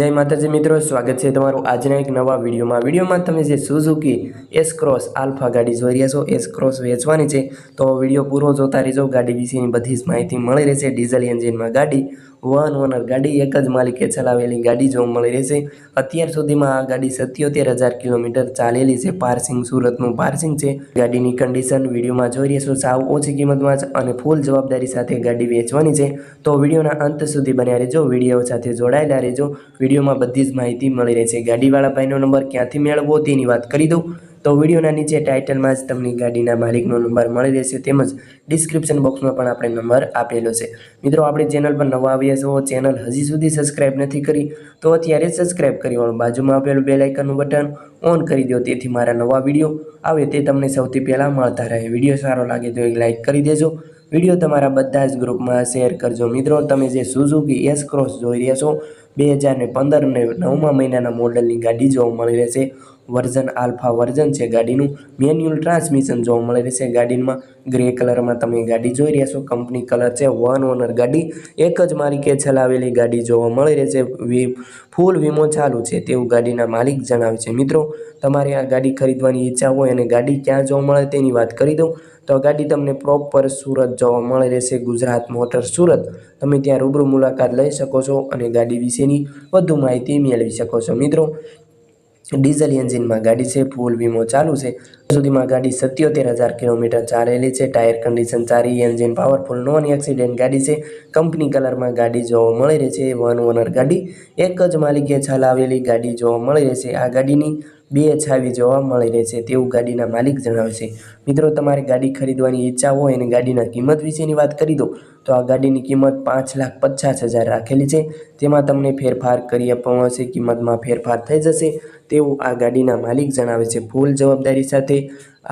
જય માતાજી મિત્રો, સ્વાગત છે તમારું આજના એક નવા વિડીયોમાં. વિડીયોમાં તમે જે સુઝુકી એસ ક્રોસ આલ્ફા ગાડી જોઈ રહ્યા છો એસ ક્રોસ વેચવાની છે. તો વીડિયો પૂરો જોતા રહેજો. ગાડી વિશેની બધી જ માહિતી મળી રહેશે. ડીઝલ એન્જિનમાં ગાડી, વન ઓનર ગાડી, એક જ માલિકે ચલાવેલી ગાડી જોવા મળી રહેશે. અત્યાર સુધીમાં આ ગાડી સત્યોતેર હજાર કિલોમીટર ચાલેલી છે. પાર્સિંગ સુરતનું પાર્સિંગ છે. ગાડીની કન્ડિશન વિડીયોમાં જોઈ છો. સાવ ઓછી કિંમતમાં જ અને ફૂલ જવાબદારી સાથે ગાડી વેચવાની છે. તો વિડીયોના અંત સુધી બન્યા રહેજો. વીડિયો સાથે જોડાયેલા રહેજો. વિડીયોમાં બધી જ માહિતી મળી રહેશે ગાડીવાળા ભાઈનો નંબર ક્યાંથી મેળવવો તેની વાત કરી દઉં. તો વિડીયોના નીચે ટાઇટલમાં જ તમને ગાડીના માલિકનો નંબર મળી રહેશે તેમજ ડિસ્ક્રિપ્શન બોક્સમાં પણ આપણે નંબર આપેલો છે. મિત્રો, આપણી ચેનલ પર નવા આવ્યા છો, ચેનલ હજી સુધી સબસ્ક્રાઇબ નથી કરી, તો અત્યારે સબસ્ક્રાઇબ કરી વાળો. બાજુમાં આપેલું બે લાઇકનનું બટન ઓન કરી દો, તેથી મારા નવા વીડિયો આવે તે તમને સૌથી પહેલાં મળતા રહે. વીડિયો સારો લાગે તો એક લાઇક કરી દેજો. વીડિયો તમારા બધા જ ગ્રુપમાં શેર કરજો. મિત્રો, તમે જે સુઝુકી એસ ક્રોસ જોઈ રહ્યા છો બે હજારને પંદર ને નવમા મહિનાના મોડલની ગાડી જોવા મળી રહેશે. વર્ઝન આલ્ફા વર્ઝન છે ગાડીનું. મેન્યુઅલ ટ્રાન્સમિશન જોવા મળી રહેશે ગાડીમાં. ગ્રે કલરમાં તમે ગાડી જોઈ રહ્યા છો. કંપની કલર છે વન ઓનર ગાડી. એક જ માલિકે ચલાવેલી ગાડી જોવા મળી રહેશે. ફૂલ વીમો ચાલુ છે તેવું ગાડીના માલિક જણાવે છે. મિત્રો, તમારે આ ગાડી ખરીદવાની ઈચ્છા હોય અને ગાડી ક્યાં જોવા મળે તેની વાત કરી દઉં. તો ગાડી તમને પ્રોપર સુરત જોવા મળી રહેશે. ગુજરાત મોટર સુરત. તમે ત્યાં રૂબરૂ મુલાકાત લઈ શકો છો અને ગાડી વિશેની વધુ માહિતી મેળવી શકો છો મિત્રો. ડીઝલ એન્જિનમાં ગાડી છે, ફૂલ વીમો ચાલુ છે. સુધીમાં ગાડી સત્યોતેર હજાર કિલોમીટર ચાલેલી છે. ટાયર કન્ડિશન સારી, એન્જિન પાવરફુલ નોન એક્સિડેન્ટ ગાડી છે. કંપની કલરમાં ગાડી જોવા મળી રહી છે. વન ઓનર ગાડી, એક જ માલિકે ચલાવેલી ગાડી જોવા મળી રહેશે આ ગાડીની બે છાવી જોવા મળી રહે છે તેવું ગાડીના માલિક જણાવે છે. મિત્રો, તમારે ગાડી ખરીદવાની ઈચ્છા હોય અને ગાડીના કિંમત વિશેની વાત કરી દો, તો આ ગાડીની કિંમત પાંચ લાખ પચાસ હજાર રાખેલી છે. તેમાં તમને ફેરફાર કરી આપવામાં આવશે કિંમતમાં ફેરફાર થઈ જશે તેવું આ ગાડીના માલિક જણાવે છે. ફૂલ જવાબદારી સાથે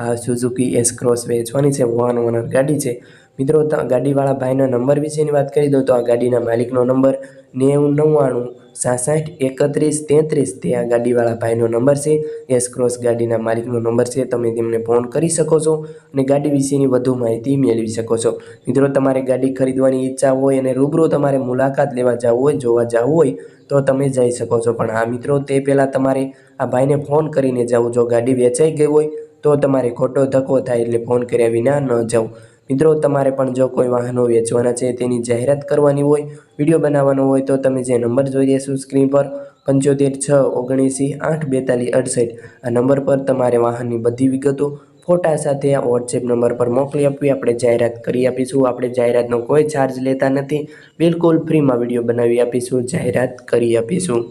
આ સુઝુકી એસ ક્રોસ વેચવાની છે વન ઓનર ગાડી છે. મિત્રો ગાડીવાળા ભાઈના નંબર વિશેની વાત કરી દો તો આ ગાડીના માલિકનો નંબર નેવું નવ્વાણું સાસઠ એકત્રીસ તેત્રીસ તે આ ગાડીવાળા ભાઈનો નંબર છે. એસ ક્રોસ ગાડીના માલિકનો નંબર છે, તમે તેમને ફોન કરી શકો છો અને ગાડી વિશેની વધુ માહિતી મેળવી શકો છો. મિત્રો, તમારે ગાડી ખરીદવાની ઈચ્છા હોય અને રૂબરૂ તમારે મુલાકાત લેવા જવું હોય, જોવા જવું હોય, તો તમે જઈ શકો છો. પણ આ મિત્રો, તે પહેલાં તમારે આ ભાઈને ફોન કરીને જવું જો ગાડી વેચાઈ ગઈ હોય તો તમારે ખોટો ધક્કો થાય એટલે ફોન કર્યા વિના ન જવું મિત્રો, તમારે પણ જો કોઈ વાહનો વેચવાના છે, તેની જાહેરાત કરવાની હોય, વીડિયો બનાવવાનો હોય, તો તમે જે નંબર જોઈ રહ્યા સ્ક્રીન પર, પંચોતેર છ ઓગણીસી આઠ બેતાલીસ અડસઠ, આ નંબર પર તમારે વાહનની બધી વિગતો, ફોટા સાથે આ વોટ્સએપ નંબર પર મોકલી આપવી, આપણે જાહેરાત કરી આપીશું. આપણે જાહેરાતનો કોઈ ચાર્જ લેતા નથી, બિલકુલ ફ્રીમાં વીડિયો બનાવી આપીશું, જાહેરાત કરી આપીશું.